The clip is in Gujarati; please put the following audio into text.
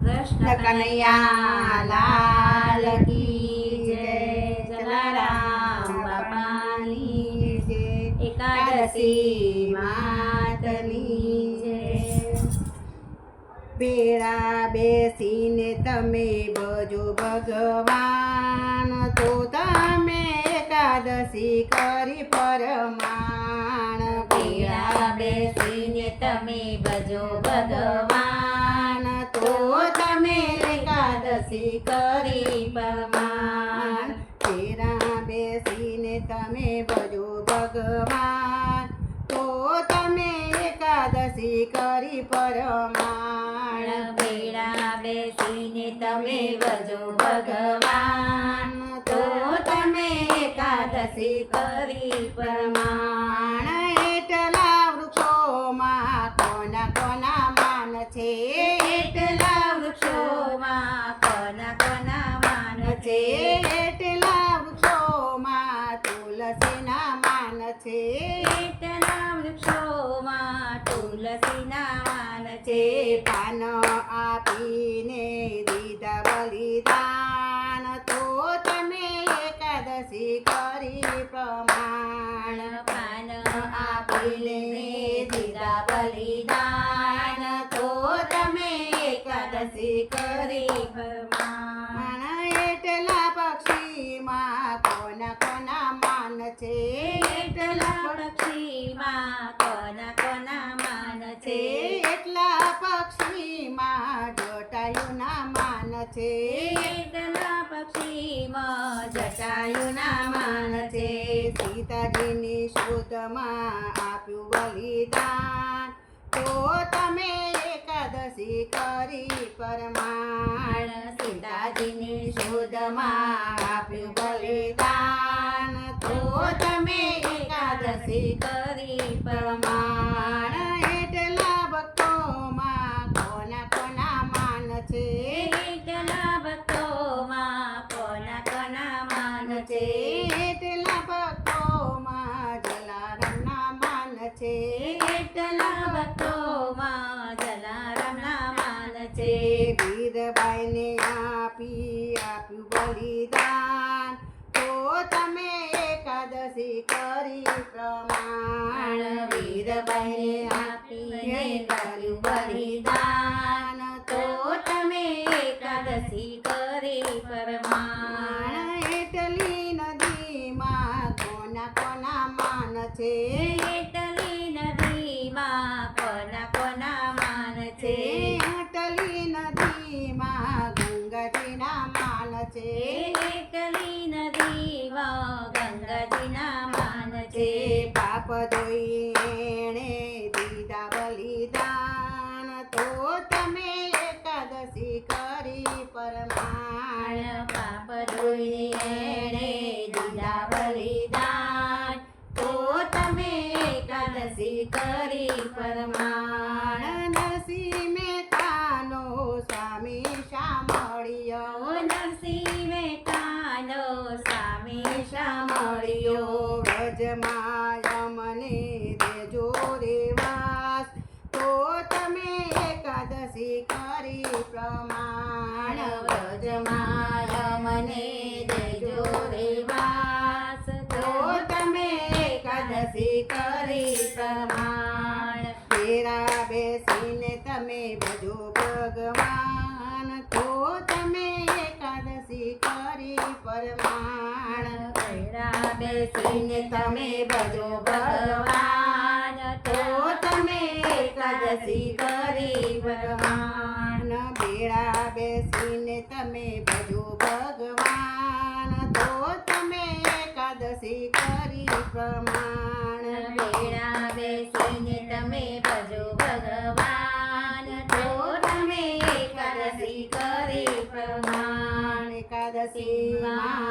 કૃષ્ણ કનૈયા લાલ કી જય જલારામ બાપાની જય એકાદશી જય બેડા બેસીને તમે બજો ભગવાન તો તમે એકાદશી કરી પરમાણ પેરા બેસીને તમે બજો ભગવાન તો તમે એકાદશી કરી પરમાણ તેરા બેસીને તમે ભજો ભગવાન. તો તમે એકાદશી કરી પરમાણ. બેડા બેસીને તમે ભજો ભગવાન. તો તમે એકાદશી કરી પરમાણ એટલા વૃક્ષોમાં કોના કોના માન છે એટલા વૃક્ષોમાં કોના કોના માન છે એટલા વૃક્ષોમાં તુલસીના માન છે. એટલા વૃક્ષોમાં તુલસીના માન છે. પાન આપીને દીધા બલિદાન તો તમે એકાદશી કરી પ્રમાણ. પાન આપીને દીધા બલિદાન તો તમે એકાદશી કરી પ્રમાણ એટલા પક્ષીમાં કોના કોના માન છે? એટલા પક્ષીમાં કોના કોના માન છે? એટલા પક્ષીમાં જટાયુના માન છે. એટલા પક્ષીમાં જટાયુના માન છે. સીતાજીની શોધમાં આપ્યું બલિદાન. તો તમે એકાદશી કરી પરમાણ સીતાજીની શોધમાં આપ્યું બલિદાન. તો તમે એકાદશી કરી પરમાણ એટલા ભક્તોમાં કોના કોના માન છે? એટલા ભક્તોમાં કોના કોના માન છે એટલા ભક્તોમાં જલારામના માન છે એટલા ભક્તોમાં જલારામના માન છે વીરભાઈને આપી આપ્યું બલિદાન. તો તમે એકાદશી કરી પ્રમાણ વીરભાઈને આપીને કર્યું બલિદાન. તો તમે એકાદશી કરી પરમાણ. એટલી નદીમાં કોના કોના માન છે એટલી નદીમાં કોના કોના માન છે એટલી નદીમાં ગંગાજીના માન છે એટલી નદીમાં ગંગાજીના માન છે પાપ ધોઈ એણે દીધા બલિદાન તો તમે એકાદશી કરી પરમાણ પાપ ધોઈ એણે દીધા બલિદાન તો તમે એકાદશી કરી પરમાણ નરસિંહ મહેતાનો સ્વામી સાંભળ્યો નરસિંહ મહેતાનો સ્વામી સાંભળ્યો વ્રજમાં મને દેજો રેવાસ તો તમે એકાદશી કરી પ્રમાણ વ્રજમાં મને દેજો રેવાસ તો તમે એકાદશી કરી પ્રમાણ. તેરા બેસીને તમે ભજો ભગવાન. તો તમે એકાદશી કરી પરમાણ. તેરા બેસીને તમે ભજો ભગવાન તો તમે એકાદશી કરી પરમાણ બેડા બેસીને તમે ભજો ભગવાન તો તમે એકાદશી કરી પ્રમાણ બેડા બેસીને તમે ભજો ભગવાન તો તમે એકાદશી કરી પ્રમાણ એકાદશી માં